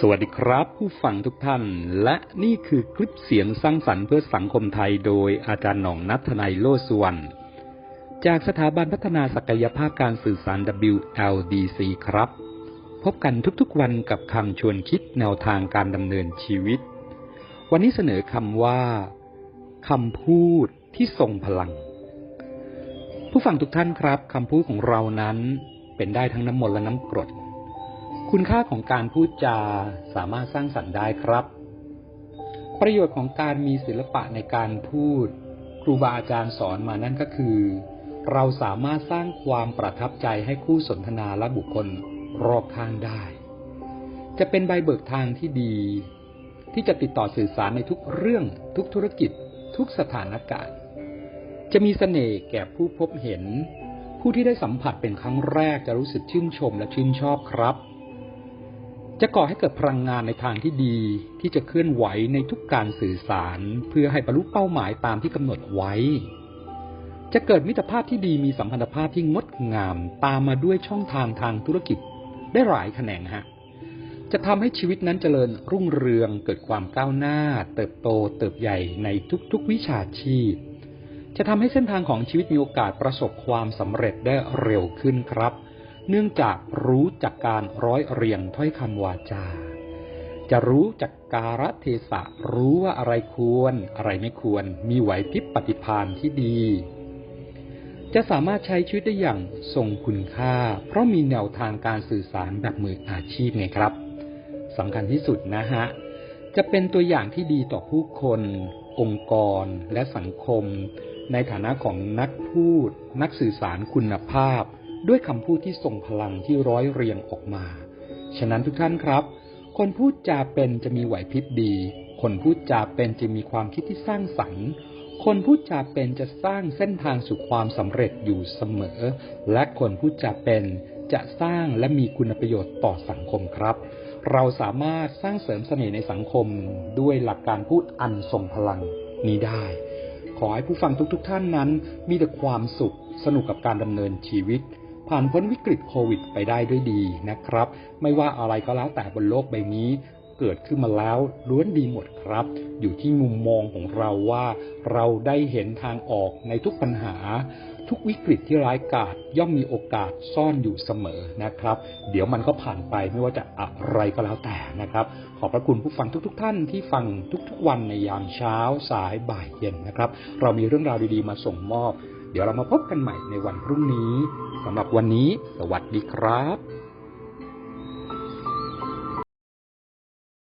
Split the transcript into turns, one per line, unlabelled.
สวัสดีครับผู้ฟังทุกท่าน และนี่คือคลิปเสียงสร้างสรรค์เพื่อสังคมไทยโดยอาจารย์หน่องนัทนายโลสุวรรณจากสถาบันพัฒนาศักยภาพการสื่อสาร WLDC ครับ พบกันทุกๆวันกับคำชวนคิดแนวทางการดำเนินชีวิต วันนี้เสนอคำว่าคำพูดที่ทรงพลัง ผู้ฟังทุกท่านครับคำพูดของเรานั้นเป็นได้ทั้งน้ำมนต์และน้ำกรด คุณค่าของการพูดจาสามารถสร้างสรรค์ได้ครับ ประโยชน์ของการมีศิลปะในการพูด ครูบาอาจารย์สอนมานั่นก็คือ เราสามารถสร้างความประทับใจให้คู่สนทนาและบุคคลรอบข้างได้ จะเป็นใบเบิกทางที่ดี ที่จะติดต่อสื่อสารในทุกเรื่อง ทุกธุรกิจ ทุกสถานการณ์ จะมีเสน่ห์แก่ผู้พบเห็น ผู้ที่ได้สัมผัสเป็นครั้งแรกจะรู้สึกชื่นชมและชื่นชอบครับ จะก่อให้เกิดพลังงานในทางที่ดี ที่จะเคลื่อนไหวในทุกการสื่อสาร เพื่อให้บรรลุเป้าหมายตามที่กำหนดไว้ จะเกิดมิตรภาพที่ดีมีสัมพันธภาพที่งดงาม ตามมาด้วยช่องทางทางธุรกิจได้หลายแขนงฮะจะทำให้ชีวิตนั้นเจริญรุ่งเรืองเกิดความก้าวหน้า เติบโตเติบใหญ่ในทุกๆวิชาชีพ จะทำให้เส้นทางของชีวิตมีโอกาสประสบความสำเร็จได้เร็วขึ้นครับ เนื่องจากรู้จักการร้อยเรียงถ้อยคำวาจา จะรู้จักการเทศะรู้ว่าอะไรควร อะไรไม่ควร มีไหวพริบปฏิภาณที่ดี จะสามารถใช้ชีวิตได้อย่างทรงคุณค่า เพราะมีแนวทางการสื่อสารแบบมืออาชีพไงครับสำคัญที่สุดนะฮะ จะเป็นตัวอย่างที่ดีต่อผู้คน องค์กรและสังคม ในฐานะของนักพูด นักสื่อสารคุณภาพ ด้วยคำพูดที่ทรงพลังที่ร้อยเรียงออกมา ฉะนั้นทุกท่านครับ คนพูดจาเป็นจะมีไหวพริบดี คนพูดจาเป็นจะมีความคิดที่สร้างสรรค์ คนพูดจาเป็นจะสร้างเส้นทางสู่ความสำเร็จอยู่เสมอ และคนพูดจาเป็นจะสร้างและมีคุณประโยชน์ต่อสังคมครับ เราสามารถสร้างเสริมเสน่ห์ในสังคมด้วยหลักการพูดอันทรงพลังนี้ได้ ขอให้ผู้ฟังทุกๆทท่านนั้นมีแต่ความสุขสนุกกับการดำเนินชีวิต ผ่านพ้นวิกฤตโควิดไปได้ด้วยดีนะครับ ไม่ว่าอะไรก็แล้วแต่บนโลกใบนี้ เกิดขึ้นมาแล้วล้วนดีหมดครับ อยู่ที่มุมมองของเราว่า เราได้เห็นทางออกในทุกปัญหา ทุกวิกฤตที่ร้ายกาจย่อมมีโอกาสซ่อนอยู่เสมอนะครับ เดี๋ยวมันก็ผ่านไปไม่ว่าจะอะไรก็แล้วแต่นะครับ ขอบพระคุณผู้ฟังทุกๆท่านที่ฟังทุกๆวันในยามเช้าสายบ่ายเย็นนะครับ เรามีเรื่องราวดีๆมาส่งมอบ เดี๋ยวเรามาพบกันใหม่ในวันพรุ่งนี้สำหรับวันนี้ สวัสดีครับ